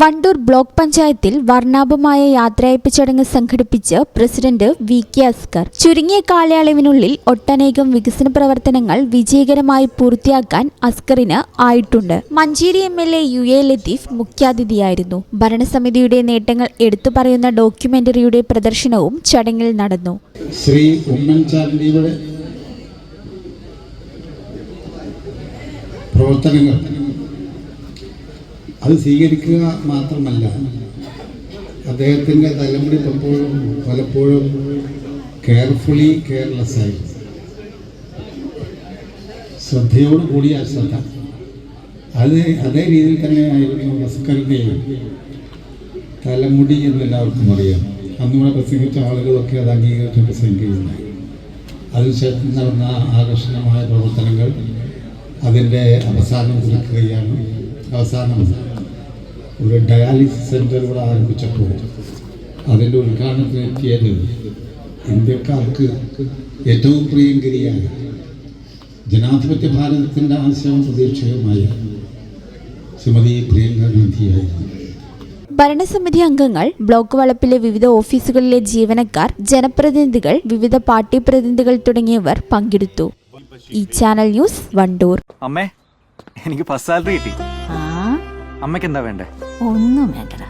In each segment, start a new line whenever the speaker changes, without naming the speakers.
Wandoor block പഞ്ചായത്തിൽ വർണാഭമായ യാത്രയപ്പ് ചടങ്ങ് സംഘടിപ്പിച്ച് പ്രസിഡന്റ് വി കെ അസ്കർ. ചുരുങ്ങിയ കാലയളവിനുള്ളിൽ ഒട്ടനേകം വികസന പ്രവർത്തനങ്ങൾ വിജയകരമായി പൂർത്തിയാക്കാൻ അസ്കറിന് ആയിട്ടുണ്ട്. Manjeri M L A U A Latheef മുഖ്യാതിഥിയായിരുന്നു. ഭരണസമിതിയുടെ നേട്ടങ്ങൾ എടുത്തു പറയുന്ന ഡോക്യുമെന്ററിയുടെ പ്രദർശനവും ചടങ്ങിൽ നടന്നു.
ശ്രീ പ്രവർത്തനങ്ങൾ അത് സ്വീകരിക്കുക മാത്രമല്ല അദ്ദേഹത്തിന്റെ തലമുടി പലപ്പോഴും പലപ്പോഴും കെയർഫുള്ളി കെയർലെസ് ആയി. ശ്രദ്ധയോട് കൂടിയ അശ്രദ്ധ അത് അതേ രീതിയിൽ തന്നെയായിരുന്നു റസ്കറിന്റെയും തലമുടി എന്ന് എല്ലാവർക്കും അറിയാം. അന്നുകൂടെ പ്രസംഗിച്ച ആളുകളൊക്കെ അത് അംഗീകരിച്ച് പ്രസംഗിക്കുന്നുണ്ടായി അതിനുശേഷം നടന്ന ആകർഷണമായ പ്രവർത്തനങ്ങൾ അതിന്റെ അവസാനം കുറിക്കുകയാണ് അവസാനം ഒരു ഡയാലിസിസ് സെന്റർ ഇവിടെ ആരംഭിച്ചപ്പോൾ അതിന്റെ ഉദ്ഘാടനത്തിന് എത്തിയത് ഇന്ത്യക്കാർക്ക് ഏറ്റവും പ്രിയങ്കരിയായ ജനാധിപത്യ ഭാരതത്തിന്റെ ആശയവും പ്രതീക്ഷയുമായ ശ്രീമതി പ്രിയങ്ക ഗാന്ധിയായിരുന്നു.
ഭരണസമിതി അംഗങ്ങൾ ബ്ലോക്ക് വളപ്പിലെ വിവിധ ഓഫീസുകളിലെ ജീവനക്കാർ ജനപ്രതിനിധികൾ വിവിധ പാർട്ടി പ്രതിനിധികൾ തുടങ്ങിയവർ പങ്കെടുത്തു. ഈ ചാനൽ ന്യൂസ് വണ്ടൂർ.
അമ്മേ എനിക്ക് ഫസ്റ്റ് സാലറി കിട്ടി. അമ്മയ്ക്ക് എന്താ വേണ്ടേ?
ഒന്നും വേണ്ടടാ.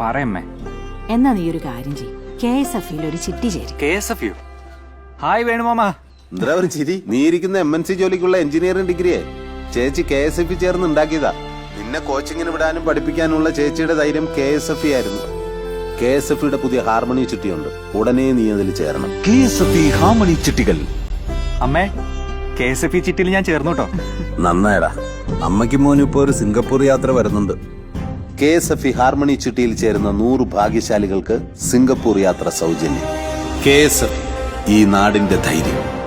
പറയമ്മേ
എന്നാ നീ ഒരു കാര്യം ചെയ്യും. കെ എസ് എഫ് ഒരു ചിട്ടി ചേരും.
K S F U? Hi വേണുമാമ
എന്താ ഒരു ചിരി? നീ ഇരിക്കുന്ന എം എൻ സി ജോലിക്കുള്ള എഞ്ചിനീയറിംഗ് ഡിഗ്രിയെ. ചേച്ചി കെ എസ് എഫ് ചേർന്ന് ഉണ്ടാക്കിയതാ. നിന്നെ കോച്ചിങ്ങിന് വിടാനും പഠിപ്പിക്കാനുള്ള ചേച്ചിയുടെ ധൈര്യം കെ എസ് എഫ് ആയിരുന്നു. കെ എസ് എഫ് പുതിയ ഹാർമണി ചുറ്റിയുണ്ട് ഉടനെ നീ അതിൽ ചേരണം.
കെ എസ് എഫ് ഹാർമണി ചിട്ടികൾ.
അമ്മേ കെ എസ് എഫ് ചിട്ടിയിൽ ഞാൻ ചേർന്നു കേട്ടോ.
നന്നായടാ. അമ്മയ്ക്ക് മോനും ഇപ്പോൾ ഒരു സിംഗപ്പൂർ യാത്ര വരുന്നുണ്ട്. K S F E harmony ചിട്ടിയിൽ ചേരുന്ന നൂറ് ഭാഗ്യശാലികൾക്ക് സിംഗപ്പൂർ യാത്ര സൗജന്യം. കെ എസ് എഫ് ഈ നാടിന്റെ ധൈര്യം.